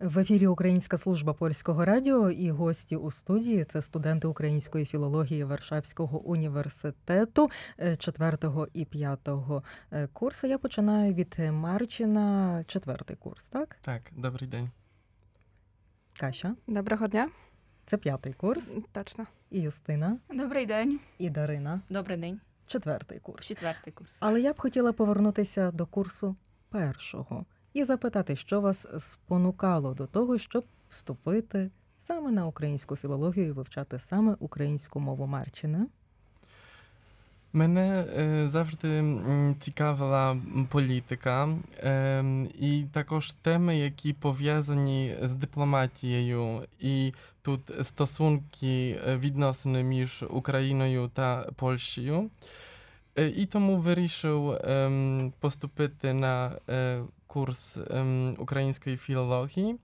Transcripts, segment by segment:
В ефірі Українська служба польського радіо і гості у студії це студенти української філології Варшавського університету 4 і 5 курсу. Я починаю від Марчина, четвертий курс, так? Так, добрий день. Кася. Доброго дня. Це п'ятий курс. Точно. І Юстина. Добрий день. І Дарина. Добрий день. Четвертий курс. Четвертий курс. Але я б хотіла повернутися до курсу першого і запитати, що вас спонукало до того, щоб вступити саме на українську філологію і вивчати саме українську мову Марчина. Мене е, завжди цікавила політика е, і також теми, які пов'язані з дипломатією, і тут стосунки відносини між Україною та Польщею. Е, і тому вирішив е, поступити на е, курс української філології.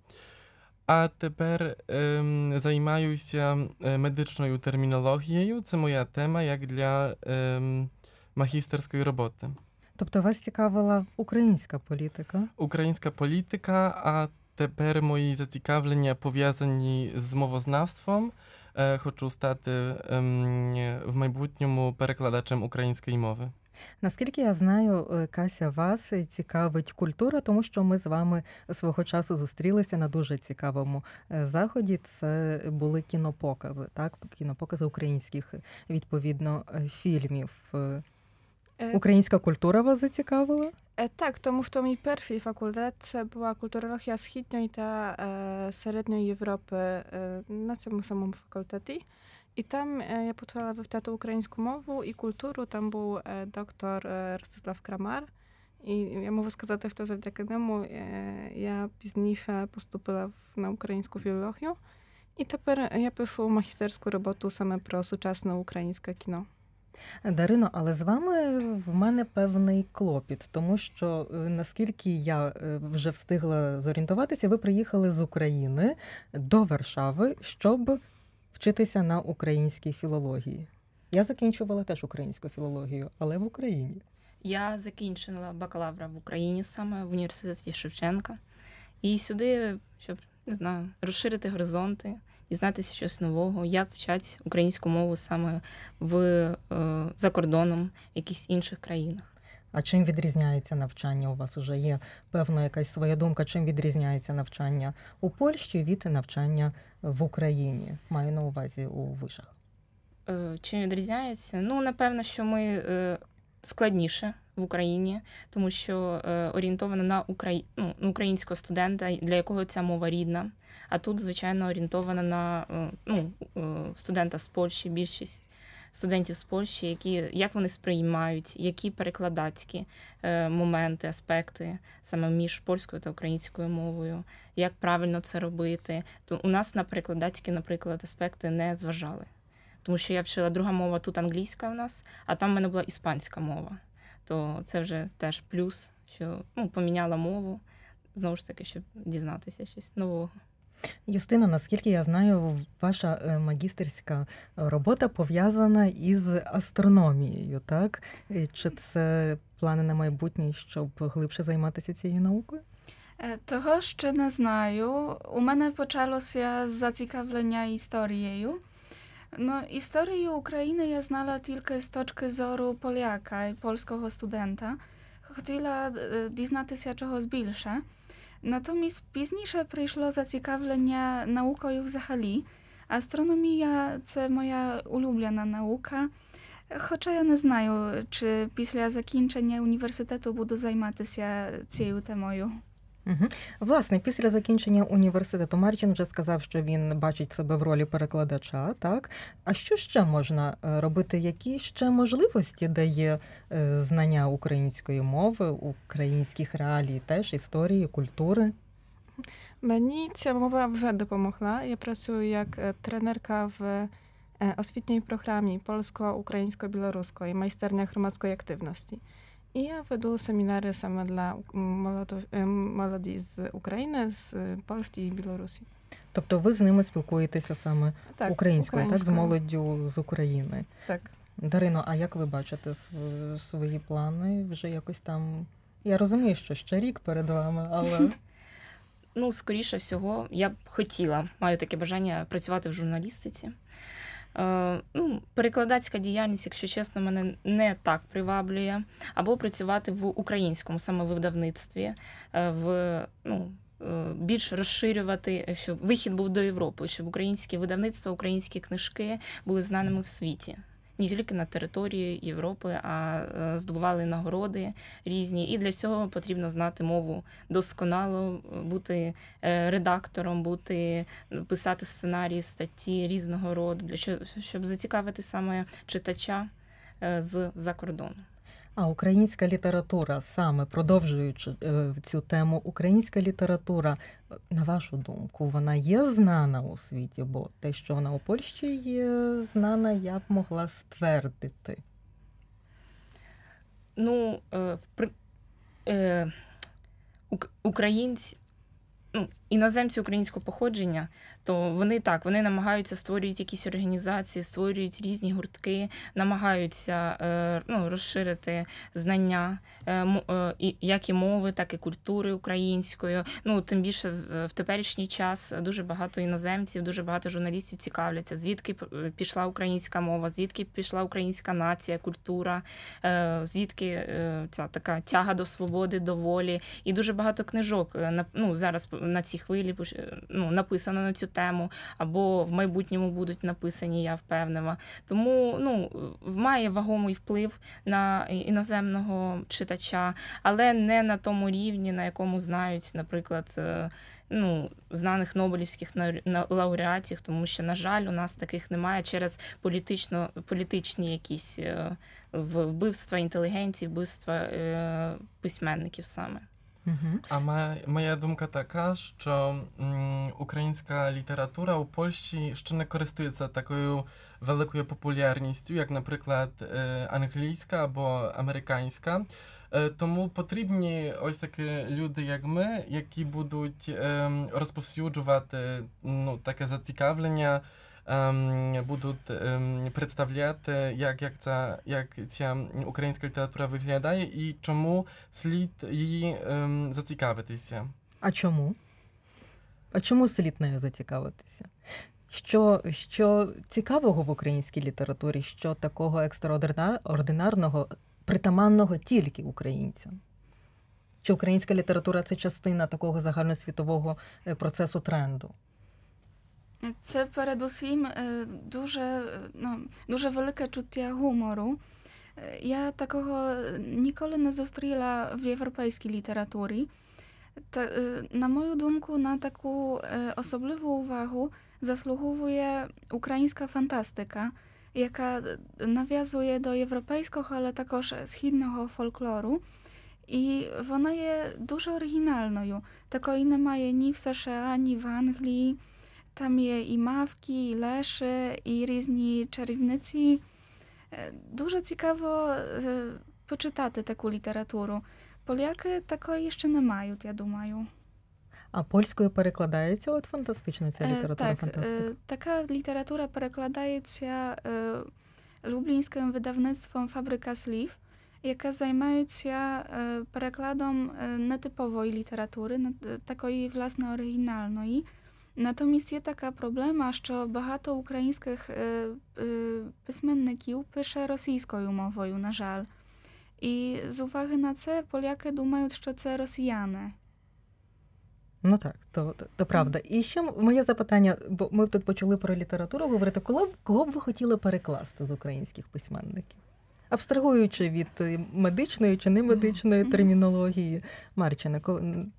А тепер ем, займаюся медичною термінологією. Це моя тема як для ем, магістерської роботи. Тобто вас цікавила українська політика? Українська політика, а тепер мої зацікавлення пов'язані з мовознавством. Е, хочу стати ем, в майбутньому перекладачем української мови. Наскільки я знаю, е, Кася, вас цікавить культура, тому що ми з вами свого часу зустрілися на дуже цікавому е, заході. Це були кінопокази, так кінопокази українських відповідно фільмів. Українська культура вас зацікавила? Так, тому що мій перший факультет це була культурологія Східної та Середньої Європи на цьому самому факультеті. І там я почала вивчати українську мову і культуру. Там був доктор Ростислав Крамар. І я можу сказати, що завдяки ньому я пізніше поступила на українську філологію. І тепер я пишу магістерську роботу саме про сучасне українське кіно. Дарино, але з вами в мене певний клопіт, тому що наскільки я вже встигла зорієнтуватися, ви приїхали з України до Варшави, щоб вчитися на українській філології. Я закінчувала теж українську філологію, але в Україні. Я закінчила бакалавра в Україні саме в університеті Шевченка. І сюди, щоб не знаю, розширити горизонти, дізнатися щось нового, як вчать українську мову саме в е, за кордоном, в якихось інших країнах. А чим відрізняється навчання? У вас вже є певна якась своя думка, чим відрізняється навчання у Польщі від навчання в Україні? Маю на увазі у вишах. Е, чим відрізняється? Ну, напевно, що ми е, складніше в Україні, тому що орієнтовано на Украї... ну, українського студента, для якого ця мова рідна. А тут, звичайно, орієнтована на ну, студента з Польщі більшість студентів з Польщі, які як вони сприймають, які перекладацькі е, моменти, аспекти саме між польською та українською мовою, як правильно це робити. То у нас на перекладацькі, наприклад, аспекти не зважали. Тому що я вчила друга мова тут англійська в нас, а там в мене була іспанська мова. То це вже теж плюс, що ну, поміняла мову знову ж таки, щоб дізнатися щось нового. Юстина, наскільки я знаю, ваша магістерська робота пов'язана із астрономією, так? Чи це плани на майбутнє, щоб глибше займатися цією наукою? Того ще не знаю. У мене почалося зацікавлення історією. No, історію України я знала тільки з точки зору поляка і польського студента. Хотіла дізнатися чогось більше. Natomiast пізніше прийшло зацікавлення наукою взагалі. Астрономія це моя улюблена наука. Хоча я не знаю, чи після закінчення університету буду займатися цією темою. Угу. Власне, після закінчення університету Марчин вже сказав, що він бачить себе в ролі перекладача. Так а що ще можна робити? Які ще можливості дає знання української мови, українських реалій, теж історії, культури? Мені ця мова вже допомогла. Я працюю як тренерка в освітній програмі польсько-українсько-білоруської майстерня громадської активності. І я веду семінари саме для молоді з України, з Польщі і Білорусі. Тобто ви з ними спілкуєтеся саме так, українською, українською, так, з молоддю з України. Так. Дарино, а як ви бачите свої плани? Вже якось там. Я розумію, що ще рік перед вами, але. ну, скоріше всього, я б хотіла, маю таке бажання працювати в журналістиці. Е, ну, Перекладацька діяльність, якщо чесно, мене не так приваблює, або працювати в українському саме видавництві, е, в ну, е, більш розширювати, щоб вихід був до Європи, щоб українські видавництва, українські книжки були знаними в світі не тільки на території Європи, а е, здобували нагороди різні. І для цього потрібно знати мову досконало, бути е, редактором, бути писати сценарії, статті різного роду, для щоб зацікавити саме читача е, з за кордону. А українська література, саме продовжуючи е, цю тему, українська література, на вашу думку, вона є знана у світі, бо те, що вона у Польщі є знана, я б могла ствердити. Ну, е, е, українці, ну, іноземці українського походження то вони так вони намагаються створюють якісь організації, створюють різні гуртки, намагаються е, ну, розширити знання е, е, як і мови, так і культури української. Ну тим більше в теперішній час дуже багато іноземців, дуже багато журналістів цікавляться, звідки пішла українська мова, звідки пішла українська нація, культура, звідки ця така тяга до свободи, до волі. І дуже багато книжок ну, зараз на цій хвилі ну, написано на цю тему, або в майбутньому будуть написані, я впевнена. Тому ну, має вагомий вплив на іноземного читача, але не на тому рівні, на якому знають, наприклад. Е, ну, знаних Нобелівських лауреатів, тому що, на жаль, у нас таких немає через політично, політичні якісь е, вбивства інтелігенції, вбивства е, письменників саме. А моя думка така, що м, українська література у Польщі ще не користується такою великою популярністю, як, наприклад, е, англійська або американська. Е, тому потрібні ось такі люди, як ми, які будуть ем, розповсюджувати ну, таке зацікавлення ем, будуть ем, представляти, як як, ця як ця українська література виглядає і чому слід її ем, зацікавитися. А чому? А чому слід нею зацікавитися? Що що цікавого в українській літературі, що такого екстраординарного, притаманного тільки українцям? Що українська література це частина такого загальносвітового е, процесу тренду? Це передусім дуже ну, дуже велике чуття гумору. Я такого ніколи не зустріла в європейській літературі. Та, на мою думку, на таку особливу увагу заслуговує українська фантастика, яка нав'язує до європейського, але також східного фольклору. І вона є дуже оригінальною. Такої немає ні в США, ні в Англії. Там є і мавки, і леші, і різні чарівниці. Дуже цікаво почитати таку літературу. Поляки такої ще не мають, я думаю. А польською перекладається от фантастично ця література так, фантастика? Така література перекладається лублінським видавництвом Фабрика слів, яке займається перекладом нетипової літератури, такої власне оригінальної. Natomiast є така проблема, що багато українських е, е, письменників пише російською мовою, на жаль. І з уваги на це поляки думають, що це росіяни. Ну так, то то, то правда. І ще моє запитання, бо ми тут почали про літературу говорити, кого, кого б ви хотіли перекласти з українських письменників? Абстрагуючи від медичної чи немедичної термінології, Марчина,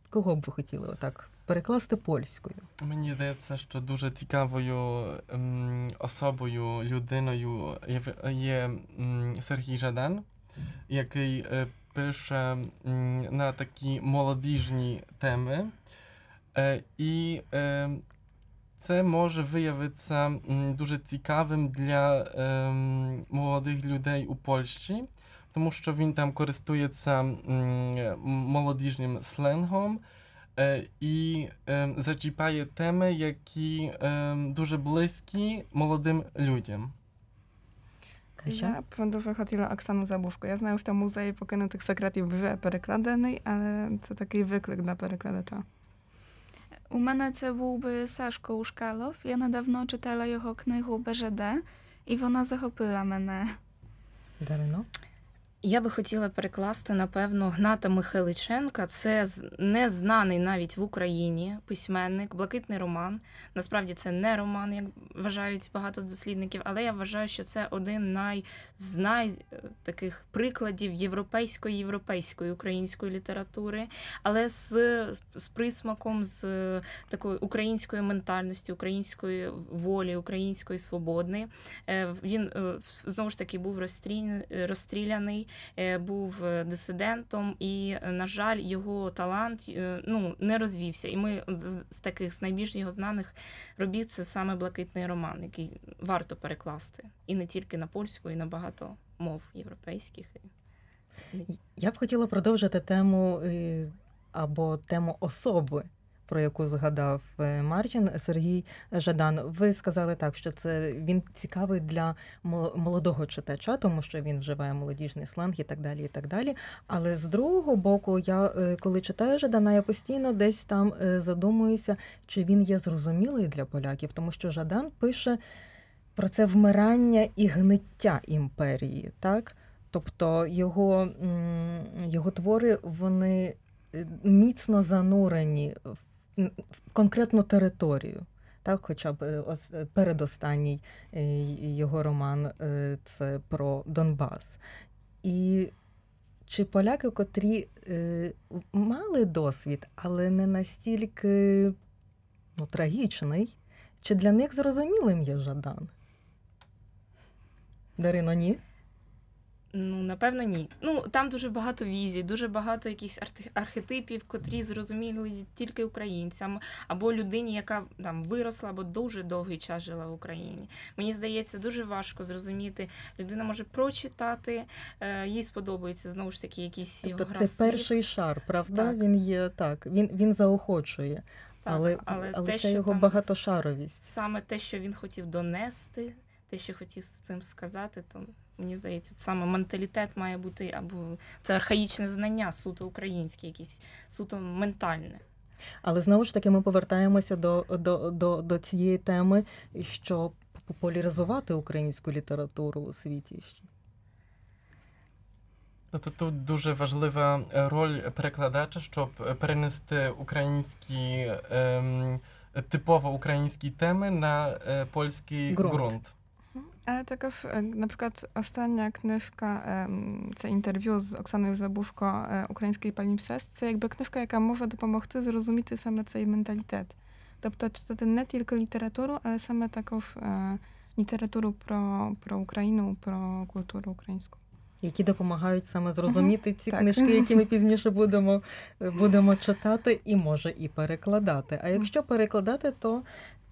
кого б ви хотіли отак перекласти польською. Мені здається, що дуже цікавою ем, особою, людиною є, є ем, Сергій Жадан, який е, пише ем, на такі молодіжні теми. Е, і це може виявитися дуже цікавим для молодих людей у Польщі, тому що він там користується молодіжним сленгом. І зачіпає теми, які дуже близькі молодим людям. Я б дуже хотіла Оксану Забувку. Я знаю, що музей покинутих секретів вже перекладений, але це такий виклик для перекладача. У мене це був би Сашко Ушкалов. Я недавно читала його книгу БЖД, і вона захопила мене. Дарино? Я би хотіла перекласти, напевно, Гната Михайличенка. Це незнаний навіть в Україні письменник, блакитний роман. Насправді це не роман, як вважають багато дослідників, але я вважаю, що це один най, з най таких прикладів європейської європейської української літератури, але з, з присмаком, з е, такою українською ментальністю, української волі, української свободи. Е, Він е, знову ж таки був розстріляний, е, був е, дисидентом, і, е, на жаль, його талант ну, не розвівся. І ми з, таких з найбільш його знаних робіт це саме блакитний роман, який варто перекласти. І не тільки на польську, і на багато мов європейських. Я б хотіла продовжити тему або тему особи, про яку згадав е, Марчин Сергій Жадан. Ви сказали так, що це він цікавий для молодого читача, тому що він вживає молодіжний сленг і так далі. і так далі. Але з другого боку, я е, коли читаю Жадана, я постійно десь там е, задумуюся, чи він є зрозумілий для поляків, тому що Жадан пише про це вмирання і гниття імперії, так? Тобто його, його твори вони е, міцно занурені в конкретну територію. Так, хоча б е, е, передостанній е, його роман це про Донбас. І чи поляки, котрі мали досвід, але не настільки ну, трагічний, чи для них зрозумілим є Жадан? Дарино, ні? Ну, напевно, ні. Ну, там дуже багато візій, дуже багато якихось архетипів, котрі зрозуміли тільки українцям, або людині, яка там виросла, або дуже довгий час жила в Україні. Мені здається, дуже важко зрозуміти. Людина може прочитати, е, їй сподобаються знову ж таки якісь його Тобто гра це слів. перший шар, правда? Так. Він є так, він, він заохочує, Так, але, але, те, це що його там багатошаровість. саме те, що він хотів донести, те, що хотів з цим сказати, то мені здається, саме менталітет має бути або це архаїчне знання, суто українське, якесь суто ментальне. Але знову ж таки ми повертаємося до, до, до, до цієї теми, що популяризувати українську літературу у світі. Тобто тут дуже важлива е, роль перекладача, щоб е, перенести українські ем, типово українські теми на е, польський Ґрунт. Ґрунт. Ale taka, w- e, na przykład ostatnia knyżka, em, це інтерв'ю з Оксаною Забушко, е, український палімпсест, це якби книжка, яка може допомогти зрозуміти саме цей менталітет. Тобто читати не тільки літературу, але саме також е, літературу про, про Україну, про культуру українську. Які допомагають саме зрозуміти ці так. книжки, які ми пізніше будемо, будемо читати, і може і перекладати. А якщо перекладати, то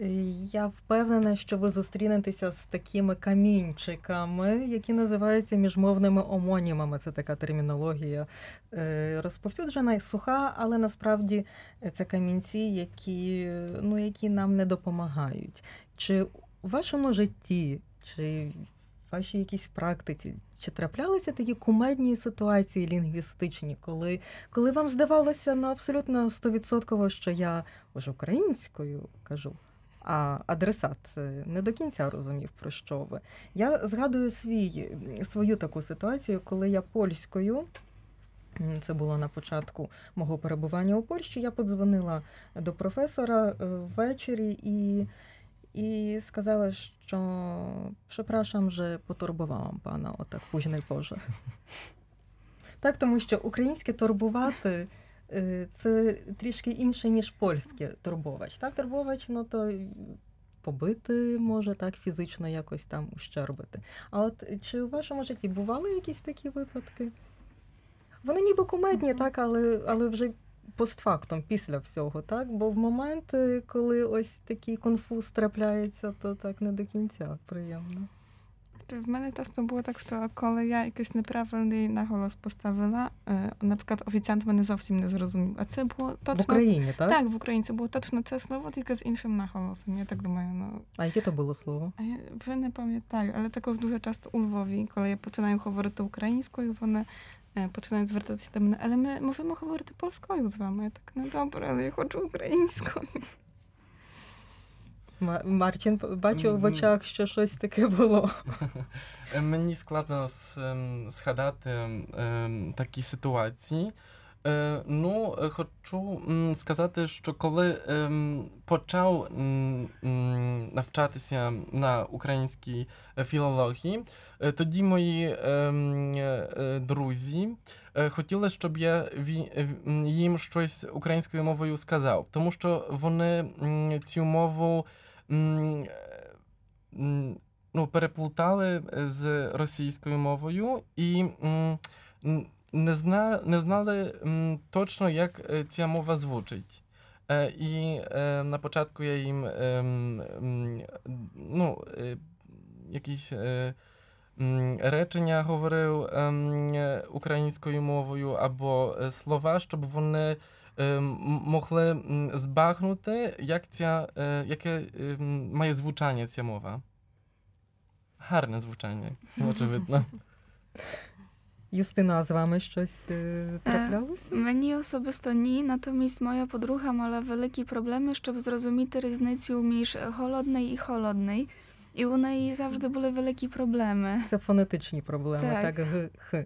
е, я впевнена, що ви зустрінетеся з такими камінчиками, які називаються міжмовними омонімами. Це така термінологія е, розповсюджена і суха, але насправді це камінці, які, ну, які нам не допомагають. Чи у вашому житті, чи вашій якійсь практиці, чи траплялися такі кумедні ситуації лінгвістичні, коли, коли вам здавалося ну, абсолютно стовідсотково, що я вже українською кажу, а адресат е, не до кінця розумів, про що ви. Я згадую свій, свою таку ситуацію, коли я польською. Це було на початку мого перебування у Польщі. Я подзвонила до професора е, ввечері і, і сказала, що przepraszam, że потурбувала пана о так późnej порze. Так, тому що українське турбувати е, це трішки інше, ніж польське турбовач. Так, турбовач, ну то побити може так фізично якось там ущербити. А от чи у вашому житті бували якісь такі випадки? Вони ніби кумедні, так, але, але вже постфактум, після всього, так? Бо в момент, коли ось такий конфуз трапляється, то так не до кінця приємно. В мене часто було так, що коли я якийсь неправильний наголос поставила, е, наприклад, офіціант мене зовсім не зрозумів. А це було В Україні, так? Так, в Україні це було точно це слово, тільки з іншим наголосом. Я так думаю, ну А яке то було слово? а я вже не пам'ятаю, але також дуже часто у Львові, коли я починаю говорити українською, вони е, починають звертатися до мене, але ми можемо говорити польською з вами. Я так, ну добре, але я хочу українською. Ма- Марчин, бачу в Мгм. очах, що щось таке було. Е, Мені складно с- ем, згадати ем, такі ситуації. Е, Ну, е, хочу сказати, що коли ем, почав навчатися на українській е, філології, тоді мої ем, друзі хотіли, щоб я їм щось українською мовою сказав, тому що вони цю мову. ну, переплутали з російською мовою і не, зна, не знали м, точно, як е, ця мова звучить. Е, і е, на початку я їм ем, м, ну, е, якісь е, м, речення говорив ем, е, українською мовою або е, слова, щоб вони ем, м- могли м, збагнути, як ця, е, яке ем, має звучання ця мова. Гарне звучання, очевидно. Юстина, а з вами щось е, траплялося? Мені особисто ні, натомість моя подруга мала великі проблеми, щоб зрозуміти різницю між голодний і холодний. І у неї завжди були великі проблеми. Це фонетичні проблеми, так, Так. г, х.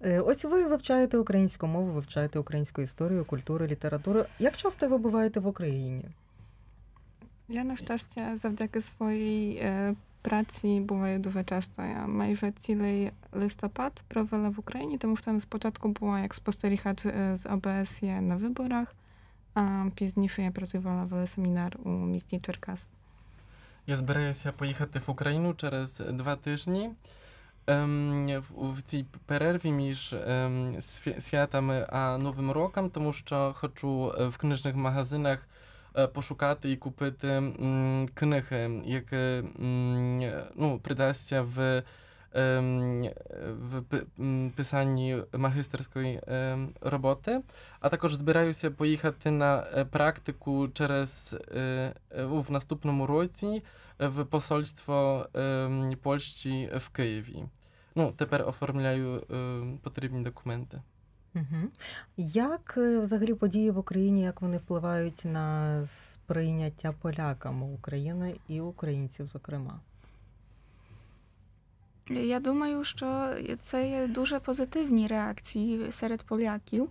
Е, Ось ви вивчаєте українську мову, вивчаєте українську історію, культуру, літературу. Як часто ви буваєте в Україні? Я на щастя завдяки своїй е, праці буваю дуже часто. Я майже цілий листопад провела в Україні, тому що спочатку була як спостерігач е, з ОБСЄ на виборах, а пізніше я працювала в семінар у місті Черкас. Я збираюся поїхати в Україну через два тижні. Ем, в, в цій перерві між ем, свя- святами а Новим роком, тому що хочу е, в книжних магазинах е, пошукати і купити книги, які ну, придасться в, ем, в писанні магістерської ем, роботи. А також збираюся поїхати на е, практику через е, е, в наступному році в посольство ем, Польщі в Києві. Ну, тепер оформляю потрібні документи. Угу. Як е, взагалі події в Україні, як вони впливають на сприйняття поляками України і українців, зокрема? Я думаю, що це є дуже позитивні реакції серед поляків.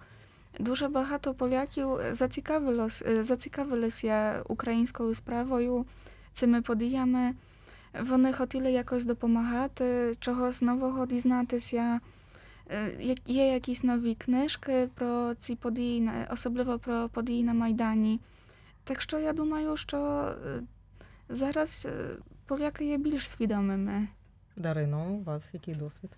Дуже багато поляків зацікавилися українською справою, цими подіями. Вони хотіли якось допомагати, чогось нового дізнатися. Е, Є якісь нові книжки про ці події, особливо про події на Майдані. Так що я думаю, що е, зараз е, поляки є більш свідомими. Дарино, у вас який досвід?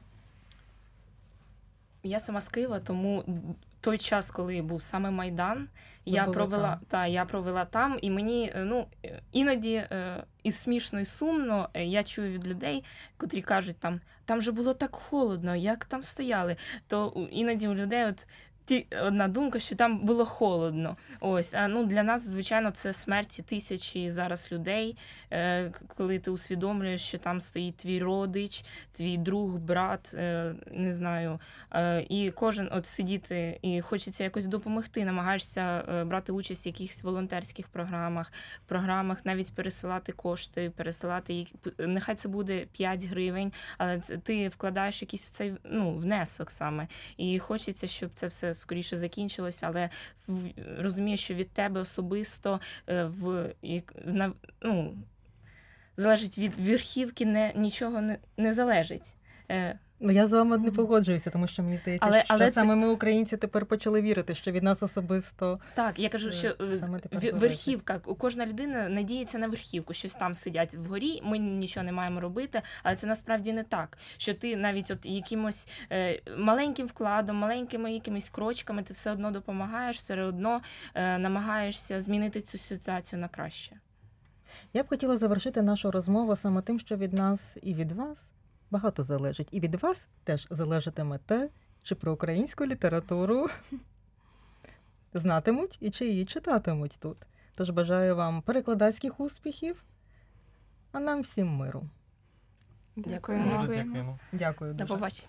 Я сама з Києва, тому той час, коли був саме Майдан, я провела там. та я провела там, і мені е, ну іноді е, і смішно, і сумно е, я чую від людей, котрі кажуть, там там же було так холодно, як там стояли. То іноді у людей от. Ті одна думка, що там було холодно. Ось, а ну для нас, звичайно, це смерті тисячі зараз людей. Е, коли ти усвідомлюєш, що там стоїть твій родич, твій друг, брат, е, не знаю, Е, І кожен от сидіти і хочеться якось допомогти, намагаєшся е, брати участь в якихось волонтерських програмах, програмах навіть пересилати кошти, пересилати їх. Нехай це буде 5 гривень, але ти вкладаєш якийсь в цей ну, внесок саме. І хочеться, щоб це все скоріше закінчилося, але розумієш, що від тебе особисто е, в на, ну, залежить від верхівки, не, нічого не, не залежить. Ну, я з вами не погоджуюся, тому що мені здається, Але- що але ти- саме ми, українці, тепер почали вірити, що від нас особисто Так, я кажу, Е, що е, верхівка, кожна людина надіється на верхівку, щось там сидять вгорі, ми нічого не маємо робити, але це насправді не так. Що ти навіть от якимось е, маленьким вкладом, маленькими якимись крочками, ти все одно допомагаєш, все одно намагаєшся змінити цю ситуацію на краще. Я б хотіла завершити нашу розмову саме тим, що від нас і від вас багато залежить. І від вас теж залежатиме те, чи про українську літературу знатимуть і чи її читатимуть тут. Тож бажаю вам перекладацьких успіхів, а нам всім миру. Дякую. Дякую. Дуже Дякуємо. дякуємо. Дякую До побачення.